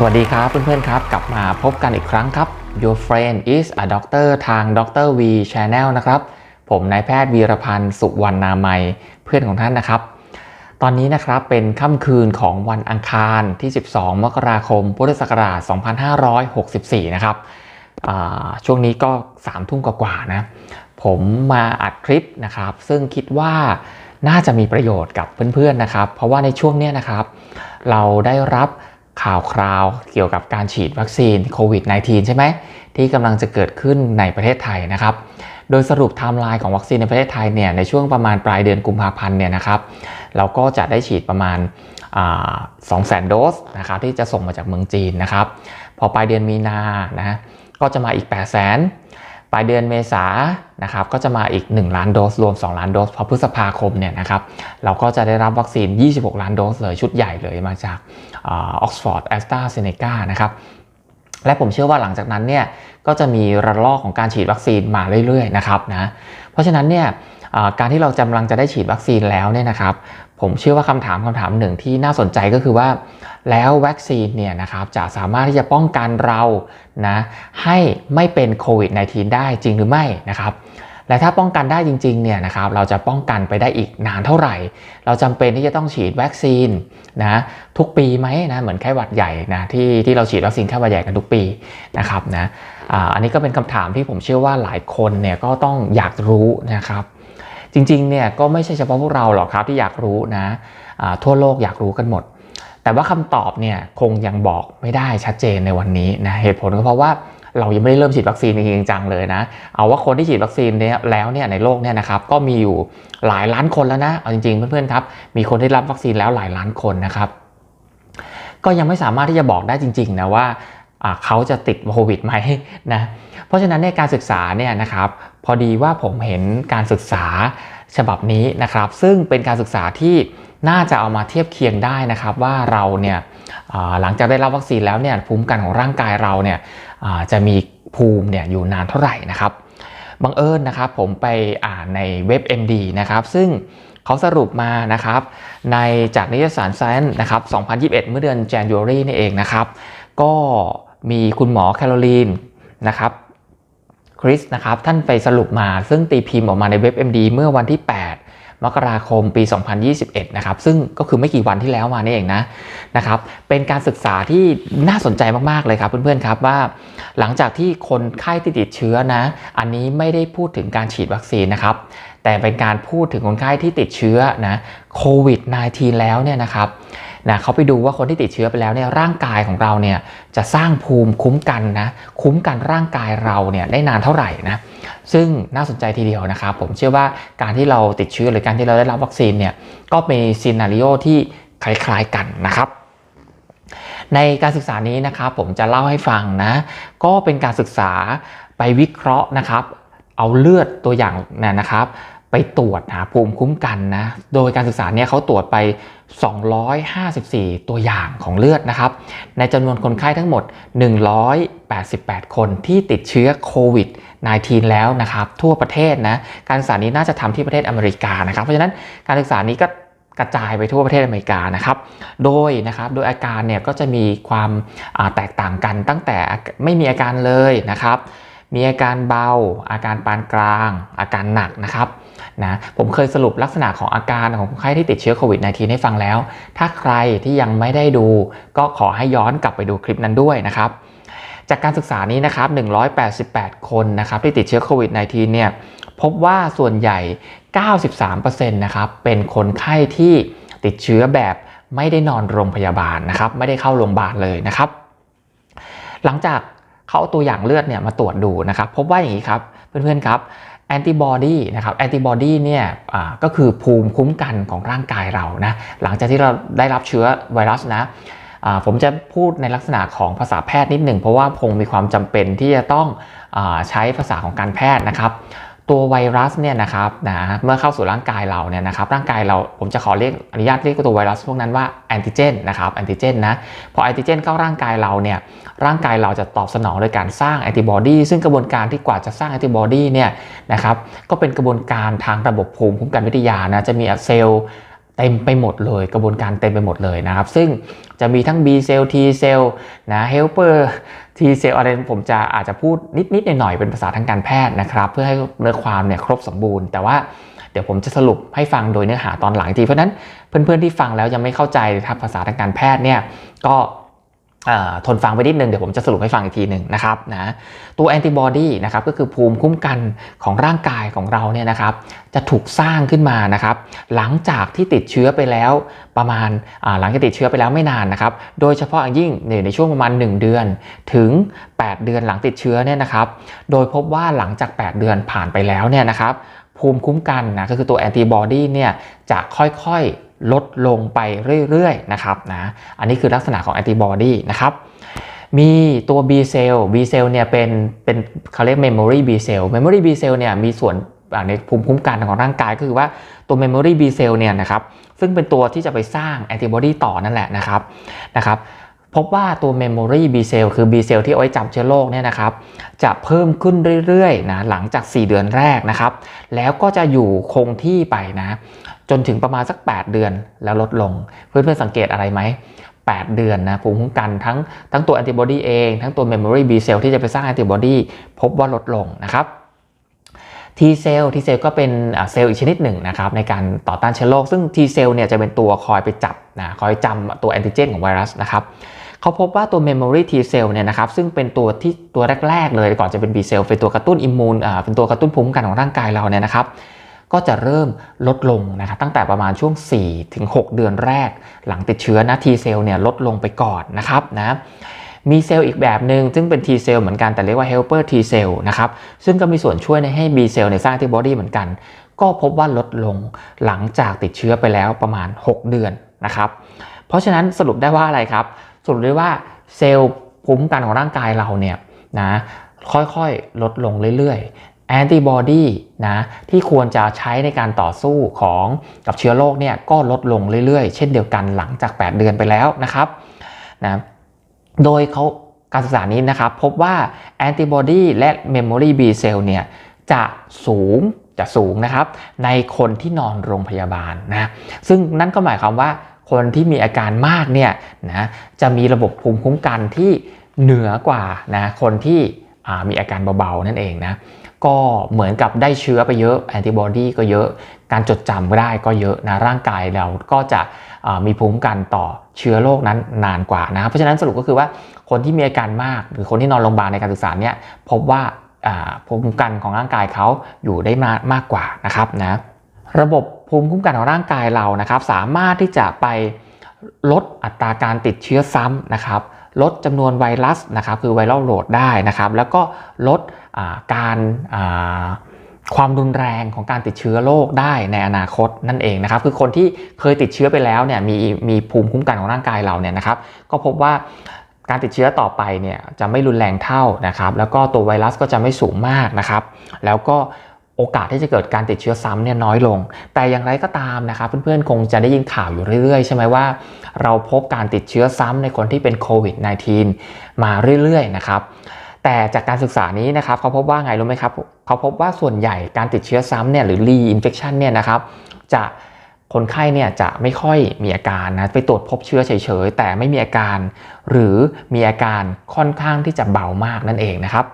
สวัสดีครับเพื่อนๆครับ กลับมาพบกันอีกครั้งครับ Your friend is a doctor ทาง Dr. V Channel นะครับ ผมนายแพทย์วีรพันธ์สุวรรณนามัยเพื่อนของท่านนะครับ ตอนนี้นะครับเป็นค่ำคืนของวันอังคารที่ 12 มกราคม พุทธศักราช 2564 นะครับช่วงนี้ก็ 3 ทุ่มกว่าๆนะ ผมมาอัดคลิปนะครับ ซึ่งคิดว่าน่าจะมีประโยชน์กับเพื่อนๆนะครับ เพราะว่าในช่วงเนี้ยนะครับ เราได้รับ ข่าวคราวเกี่ยวกับการฉีดวัคซีนโควิด -19 ใช่ไหมที่กำลังจะเกิดขึ้นในประเทศไทยนะครับ โดยสรุปไทม์ไลน์ของวัคซีนในประเทศไทยเนี่ยในช่วงประมาณปลายเดือนกุมภาพันธ์เนี่ยนะครับเราก็จะได้ฉีดประมาณ2 0 0 0 0 0โดสนะครับที่จะส่งมาจากเมืองจีนนะครับ พอปลายเดือนมีนานะก็จะมาอีก 8 0 0 0 0 0 ปลายเดือนเมษานะครับก็จะมาอีก 1 ล้านโดส รวม 2 ล้านโดสพอพฤษภาคมเนี่ยนะครับเราก็จะได้รับวัคซีน 26 ล้านโดสเลยชุดใหญ่เลยมาจากออกซฟอร์ดแอสตราเซเนกานะครับและผมเชื่อว่าหลังจากนั้นเนี่ยก็จะมีระลอกของการฉีดวัคซีนมาเรื่อยๆนะครับนะเพราะฉะนั้นเนี่ยการที่เรากำลังจะได้ฉีดวัคซีนแล้วเนี่ยนะครับ ผมเชื่อว่าคำถามคำถามหนึ่งที่น่าสนใจก็คือว่า แล้ววัคซีนเนี่ยนะครับจะสามารถที่จะป้องกันเรานะให้ไม่เป็นโควิด -19 ได้จริงหรือไม่นะครับและถ้าป้องกันได้จริงๆเนี่ยนะครับเราจะป้องกันไปได้อีกนานเท่าไหร่ เราจำเป็นที่จะต้องฉีดวัคซีนนะทุกปีไหมนะเหมือนไข้หวัดใหญ่นะที่ที่เราฉีดวัคซีนไข้หวัดใหญ่กันทุกปีนะครับนะอันนี้ก็เป็นคำถามที่ผมเชื่อว่าหลายคนเนี่ยก็ต้องอยากรู้นะครับ จริงๆเนี่ยก็ไม่ใช่เฉพาะพวกเราหรอกครับที่อยากรู้นะทั่วโลกอยากรู้กันหมด แต่ว่าคำตอบเนี่ยคงยังบอกไม่ได้ชัดเจนในวันนี้นะเหตุผลก็เพราะว่าเรายังไม่ได้เริ่มฉีดวัคซีนจริงจังเลยนะ เอาว่าคนที่ฉีดวัคซีนเนี่ยแล้วเนี่ยในโลกเนี่ยนะครับก็มีอยู่หลายล้านคนแล้วนะ เอาจริงๆเพื่อนๆครับ มีคนที่รับวัคซีนแล้วหลายล้านคนนะครับ ก็ยังไม่สามารถที่จะบอกได้จริง ๆ นะว่า เขาจะติดโควิดไหมนะเพราะฉะนั้นในการศึกษาเนี่ยนะครับพอดีว่าผมเห็นการศึกษาฉบับนี้นะครับ ซึ่งเป็นการศึกษาที่น่าจะเอามาเทียบเคียงได้นะครับว่าเราเนี่ยหลังจากได้รับวัคซีนแล้วเนี่ยภูมิกันของร่างกายเราเนี่ยจะมีภูมิเนี่ยอยู่นานเท่าไหร่นะครับบังเอิญนะครับผมไปอ่านในเว็บ MD นะครับซึ่งเขาสรุปมานะครับในจากนิตยสาร Science นะครับ 2021 เมื่อเดือน January นี่เองนะครับ ก็ มีคุณหมอแคโรลีนนะครับคริสนะครับท่านไปสรุปมาซึ่งตีพิมพ์ออกมาในเว็บ MD เมื่อวันที่ 8 มกราคมปี 2021 นะครับซึ่งก็คือไม่กี่วันที่แล้วมานี่เองนะนะครับเป็นการศึกษาที่น่าสนใจมาก ๆ เลยครับเพื่อนๆครับว่าหลังจากที่คนไข้ที่ติดเชื้อนะ อันนี้ไม่ได้พูดถึงการฉีดวัคซีนนะครับแต่เป็นการพูดถึงคนไข้ที่ติดเชื้อนะโควิด -19 แล้วเนี่ยนะครับ นะเขาไปดูว่าคนที่ติดเชื้อไปแล้วเนี่ยร่างกายของเราเนี่ยจะสร้างภูมิคุ้มกันนะคุ้มกันร่างกายเราเนี่ยได้นานเท่าไหร่นะซึ่งน่าสนใจทีเดียวนะครับผมเชื่อว่าการที่เราติดเชื้อหรือการที่เราได้รับวัคซีนเนี่ยก็เป็นซีนารีโอที่คล้ายๆกันนะครับในการศึกษานี้นะครับผมจะเล่าให้ฟังนะ ก็เป็นการศึกษาไปวิเคราะห์นะครับ เอาเลือดตัวอย่างนะครับ ไปตรวจหาภูมิคุ้มกันนะ โดยการศึกษาเนี่ยเขาตรวจไป 254 ตัวอย่างของเลือดนะครับ ในจำนวนคนไข้ทั้งหมด 188 คนที่ติดเชื้อโควิด -19 แล้วนะครับ ทั่วประเทศนะ การศึกษานี้น่าจะทำที่ประเทศอเมริกานะครับ เพราะฉะนั้นการศึกษานี้ก็กระจายไปทั่วประเทศอเมริกานะครับ โดยนะครับ โดยอาการเนี่ยก็จะมีความแตกต่างกันตั้งแต่ไม่มีอาการเลยนะครับ มีอาการเบา อาการปานกลาง อาการหนักนะครับ นะผมเคยสรุปลักษณะของอาการของคนไข้ที่ติดเชื้อโควิด -19 ให้ฟังแล้ว ถ้าใครที่ยังไม่ได้ดู ก็ขอให้ย้อนกลับไปดูคลิปนั้นด้วยนะครับจากการศึกษานี้นะครับ 188 คนนะครับที่ติดเชื้อโควิด -19 เนี่ยพบว่าส่วนใหญ่ 93%นะครับเป็นคนไข้ที่ติดเชื้อแบบไม่ได้นอนโรงพยาบาลนะครับไม่ได้เข้าโรงพยาบาลเลยนะครับ หลังจากเขาเอาตัวอย่างเลือดเนี่ยมาตรวจดูนะครับ พบว่าอย่างนี้ครับเพื่อนๆครับ แอนติบอดีนะครับแอนติบอดีเนี่ยก็คือภูมิคุ้มกันของร่างกายเรานะหลังจากที่เราได้รับเชื้อไวรัสนะผมจะพูดในลักษณะของภาษาแพทย์นิดหนึ่งเพราะว่าคงมีความจำเป็นที่จะต้องอใช้ภาษาของการแพทย์นะครับ ตัวไวรัสเนี่ยนะครับนะเมื่อเข้าสู่ร่างกายเราเนี่ยนะครับร่างกายเราผมจะขอเรียกอนุญาตเรียกตัวไวรัสพวกนั้นว่าแอนติเจนนะครับแอนติเจนนะพอแอนติเจนเข้าร่างกายเราเนี่ยร่างกายเราจะตอบสนองโดยการสร้างแอนติบอดีซึ่งกระบวนการที่กว่าจะสร้างแอนติบอดีเนี่ยนะครับก็เป็นกระบวนการทางระบบภูมิคุ้มกันวิทยานะจะมีเซลล์ เต็มไปหมดเลยกระบวนการเต็มไปหมดเลยนะครับ ซึ่งจะมีทั้ง B เซลล์ T เซลล์นะ helper T เซลล์อะไรผมจะอาจจะพูดนิดๆหน่อยๆเป็นภาษาทางการแพทย์นะครับ เพื่อให้เนื้อความเนี่ยครบสมบูรณ์ แต่ว่าเดี๋ยวผมจะสรุปให้ฟังโดยเนื้อหาตอนหลังทีเพราะนั้นเพื่อนๆที่ฟังแล้วยังไม่เข้าใจทาภาษาทางการแพทย์เนี่ยก็ ทนฟังไปนิดนึงเดี๋ยวผมจะสรุปให้ฟังอีกทีหนึ่งนะครับนะตัวแอนติบอดีนะครับก็คือภูมิคุ้มกันของร่างกายของเราเนี่ยนะครับ จะถูกสร้างขึ้นมานะครับ หลังจากที่ติดเชื้อไปแล้วประมาณหลังจากติดเชื้อไปแล้วไม่นานนะครับ โดยเฉพาะอย่างยิ่งในช่วงประมาณ 1 เดือนถึง 8 เดือนหลังติดเชื้อเนี่ยนะครับ โดยพบว่าหลังจาก 8 เดือนผ่านไปแล้วเนี่ยนะครับภูมิคุ้มกันนะก็คือตัวแอนติบอดีเนี่ยจะค่อยๆ ลดลงไปเรื่อยๆนะครับนะอันนี้คือลักษณะของแอนติบอดีนะครับมีตัว B cell B cell เนี่ยเป็นเป็นเขาเรียก memory B cell memory B cell เนี่ยมีส่วนในภูมิคุ้มกันของร่างกายก็คือว่าตัว memory B cell เนี่ยนะครับซึ่งเป็นตัวที่จะไปสร้างแอนติบอดีต่อนั่นแหละนะครับนะครับพบว่าตัว memory B cell คือ B cell ที่เอาไว้จับเชื้อโรคเนี่ยนะครับจะเพิ่มขึ้นเรื่อยๆนะหลังจาก 4 เดือนแรกนะครับ แล้วก็จะอยู่คงที่ไปนะ จนถึงประมาณสัก 8 เดือนแล้วลดลง เพื่อนๆสังเกตอะไรไหม 8 เดือนนะภูมิคุ้มกันทั้งทั้งตัวแอนติบอดีเอง ทั้งตัว memory B cell ที่จะไปสร้างแอนติบอดีพบว่าลดลงนะครับ T เซลล์ T เซลล์ก็เป็นเซลล์อีกชนิดหนึ่งนะครับในการต่อต้านเชื้อโรคซึ่ง T เซลล์เนี่ยจะเป็นตัวคอยไปจับนะคอยจำตัวแอนติเจนของไวรัสนะครับเขาพบว่าตัว memory T cell เนี่ยนะครับซึ่งเป็นตัวที่ตัวแรก ๆ เลยก่อนจะเป็น B cell เป็นตัวกระตุ้นอิมมูนอ่าเป็นตัวกระตุ้นภูมิคุ้มกันของร่างกายเราเนี่ยนะครับ ก็จะเริ่มลดลงนะครับตั้งแต่ประมาณช่วง 4-6 เดือนแรก หลังติดเชื้อนะ T เซลเนี่ยลดลงไปก่อนนะครับนะมีเซลล์อีกแบบหนึ่งซึ่งเป็น T เซลล์เหมือนกันแต่เรียกว่า helper T เซลล์นะครับซึ่งก็มีส่วนช่วยในให้ B เซลล์ในสร้างที่บอดี้เหมือนกัน ก็พบว่าลดลงหลังจากติดเชื้อไปแล้วประมาณ 6 เดือนนะครับเพราะฉะนั้นสรุปได้ว่าอะไรครับ สรุปได้ว่าเซลล์ภูมิคุ้มกันของร่างกายเราเนี่ยนะค่อยๆ ลดลงเรื่อย แอนติบอดีนะที่ควรจะใช้ในการต่อสู้ของกับเชื้อโรคเนี่ยก็ลดลงเรื่อยๆ เช่นเดียวกันหลังจาก 8 เดือนไปแล้วนะครับนะโดยเขาการศึกษานี้นะครับพบว่าแอนติบอดีและเมมโมรีบีเซลเนี่ยจะสูงจะสูงนะครับ ในคนที่นอนโรงพยาบาลนะซึ่งนั่นก็หมายความว่าคนที่มีอาการมากเนี่ยนะจะมีระบบภูมิคุ้มกันที่เหนือกว่านะคนที่มีอาการเบาๆนั่นเองนะ ก็เหมือนกับได้เชื้อไปเยอะแอนติบอดีก็เยอะ การจดจำก็ได้ก็เยอะนะร่างกายเราก็จะมีภูมิคุ้มกันต่อเชื้อโรคนั้นนานกว่านะเพราะฉะนั้นสรุปก็คือว่าคนที่มีอาการมาก หรือคนที่นอนโรงพยาบาลในการศึกษาเนี่ยพบว่าภูมิคุ้มกันของร่างกายเขาอยู่ได้มากมากกว่านะครับนะระบบภูมิคุ้มกันของร่างกายเรานะครับ สามารถที่จะไปลดอัตราการติดเชื้อซ้ำนะครับ ลดจำนวนไวรัสนะครับคือไวรัลโหลดได้นะครับ แล้วก็ลดการความรุนแรงของการติดเชื้อโรคได้ในอนาคตนั่นเองนะครับ คือคนที่เคยติดเชื้อไปแล้วเนี่ยมีมีภูมิคุ้มกันของร่างกายเราเนี่ยนะครับ ก็พบว่าการติดเชื้อต่อไปเนี่ยจะไม่รุนแรงเท่านะครับ แล้วก็ตัวไวรัสก็จะไม่สูงมากนะครับ แล้วก็ โอกาสที่จะเกิดการติดเชื้อซ้ำเนี่ยน้อยลง แต่อย่างไรก็ตามนะครับเพื่อนๆ คงจะได้ยินข่าวอยู่เรื่อยๆ ใช่ไหมว่า เราพบการติดเชื้อซ้ำในคนที่เป็นโควิด -19 มาเรื่อยๆ นะครับ แต่จากการศึกษานี้นะครับเขาพบว่าไงรู้ไหมครับเขาพบว่าส่วนใหญ่การติดเชื้อซ้ำเนี่ยหรือ reinfection เนี่ยนะครับจะคนไข้เนี่ยจะไม่ค่อยมีอาการนะไปตรวจพบเชื้อเฉยๆ แต่ไม่มีอาการ หรือมีอาการค่อนข้างที่จะเบามากนั่นเองนะครับ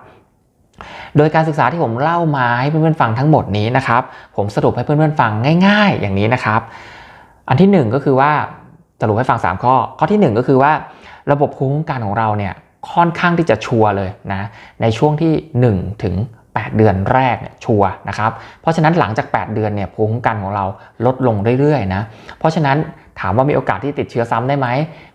โดยการศึกษาที่ผมเล่ามาให้เพื่อนๆฟังทั้งหมดนี้นะครับ ผมสรุปให้เพื่อนๆฟังง่าย ๆ อย่างนี้นะครับ อันที่ 1 ก็คือว่าสรุปให้ฟัง 3 ข้อ ข้อที่ 1 ก็คือว่า ระบบภูมิคุ้มกันของเราเนี่ยค่อนข้างที่จะชัวร์เลยนะในช่วงที่1ถึง8 เดือนแรกเนี่ยชัวร์นะครับ เพราะฉะนั้นหลังจาก 8 เดือนเนี่ยภูมิคุ้มกันของเราลดลงเรื่อยๆนะ เพราะฉะนั้น ถามว่ามีโอกาสที่ติดเชื้อซ้ำได้ไหม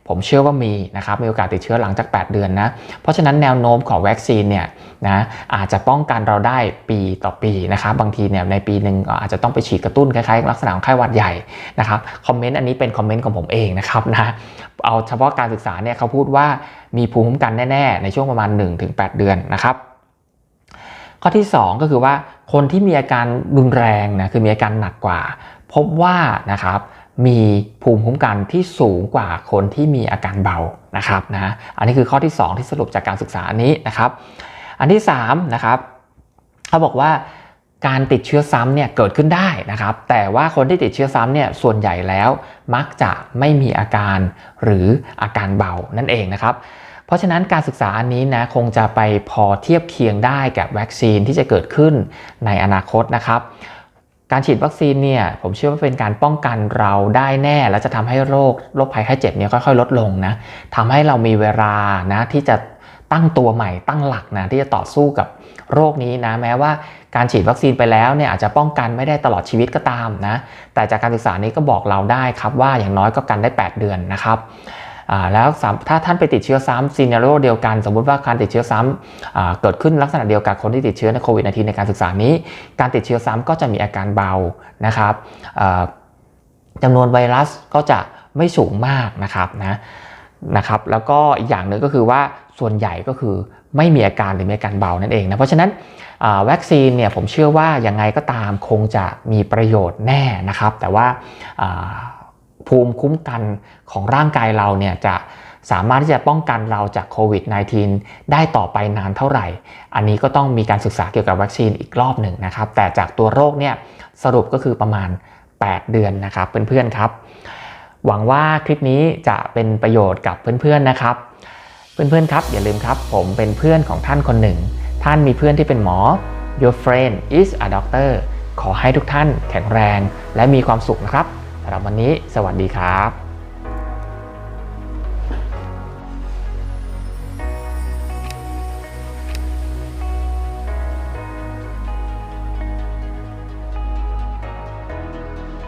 ผมเชื่อว่ามีนะครับ มีโอกาสติดเชื้อหลังจาก 8 เดือนนะ เพราะฉะนั้นแนวโน้มของวัคซีนเนี่ยนะอาจจะป้องกันเราได้ปีต่อปีนะครับ บางทีเนี่ยในปีหนึ่งอาจจะต้องไปฉีดกระตุ้นคล้ายๆลักษณะของไข้หวัดใหญ่นะครับ คอมเมนต์อันนี้เป็นคอมเมนต์ของผมเองนะครับนะ เอาเฉพาะการศึกษาเนี่ยเขาพูดว่ามีภูมิคุ้มกันแน่ ๆ ในช่วงประมาณ 1-8 เดือนนะครับข้อที่ 2 ก็คือว่าคนที่มีอาการรุนแรงนะคือมีอาการหนักกว่า พบว่านะครับ มีภูมิคุ้มกันที่สูงกว่าคนที่มีอาการเบานะครับนะอันนี้คือข้อที่ 2 ที่สรุปจากการศึกษาอันนี้นะครับ อันที่3นะครับเขาบอกว่าการติดเชื้อซ้ำเนี่ยเกิดขึ้นได้นะครับ แต่ว่าคนที่ติดเชื้อซ้ำเนี่ยส่วนใหญ่แล้วมักจะไม่มีอาการหรืออาการเบานั่นเองนะครับ เพราะฉะนั้นการศึกษาอันนี้นะคงจะไปพอเทียบเคียงได้กับวัคซีนที่จะเกิดขึ้นในอนาคตนะครับ การฉีดวัคซีนเนี่ยผมเชื่อว่าเป็นการป้องกันเราได้แน่ และจะทำให้โรคโรคภัยไข้เจ็บเนี่ยค่อยๆ ลดลงนะทำให้เรามีเวลานะที่จะตั้งตัวใหม่ตั้งหลักนะที่จะต่อสู้กับโรคนี้นะแม้ว่าการฉีดวัคซีนไปแล้วเนี่ยอาจจะป้องกันไม่ได้ตลอดชีวิตก็ตามนะแต่จากการศึกษานี้ก็บอกเราได้ครับว่าอย่างน้อยก็กันได้ 8 เดือนนะครับ แล้วถ้าท่านไปติดเชื้อซ้ำซีเนโรเดียวกัน สมมติว่าการติดเชื้อซ้ำเกิดขึ้นลักษณะเดียวกับคนที่ติดเชื้อในโควิด -19 ในการศึกษานี้ การติดเชื้อซ้ำก็จะมีอาการเบานะครับจำนวนไวรัสก็จะไม่สูงมากนะครับนะนะครับแล้วก็อีกอย่างหนึ่งก็คือว่าส่วนใหญ่ก็คือไม่มีอาการหรือมีอาการเบานั่นเองนะเพราะฉะนั้นวัคซีนเนี่ยผมเชื่อว่ายังไงก็ตามคงจะมีประโยชน์แน่นะครับ แต่ว่าอ่า ภูมิคุ้มกันของร่างกายเราเนี่ยจะสามารถที่จะป้องกันเราจากโควิด -19 ได้ต่อไปนานเท่าไหร่ อันนี้ก็ต้องมีการศึกษาเกี่ยวกับวัคซีนอีกรอบหนึ่งนะครับ แต่จากตัวโรคเนี่ยสรุปก็คือประมาณ 8 เดือนนะครับเพื่อนๆครับ หวังว่าคลิปนี้จะเป็นประโยชน์กับเพื่อนๆนะครับ เพื่อนๆครับอย่าลืมครับ ผมเป็นเพื่อนของท่านคนหนึ่ง ท่านมีเพื่อนที่เป็นหมอ your friend is a doctor ขอให้ทุกท่านแข็งแรงและมีความสุขนะครับำหรับวันนี้ สวัสดีครับ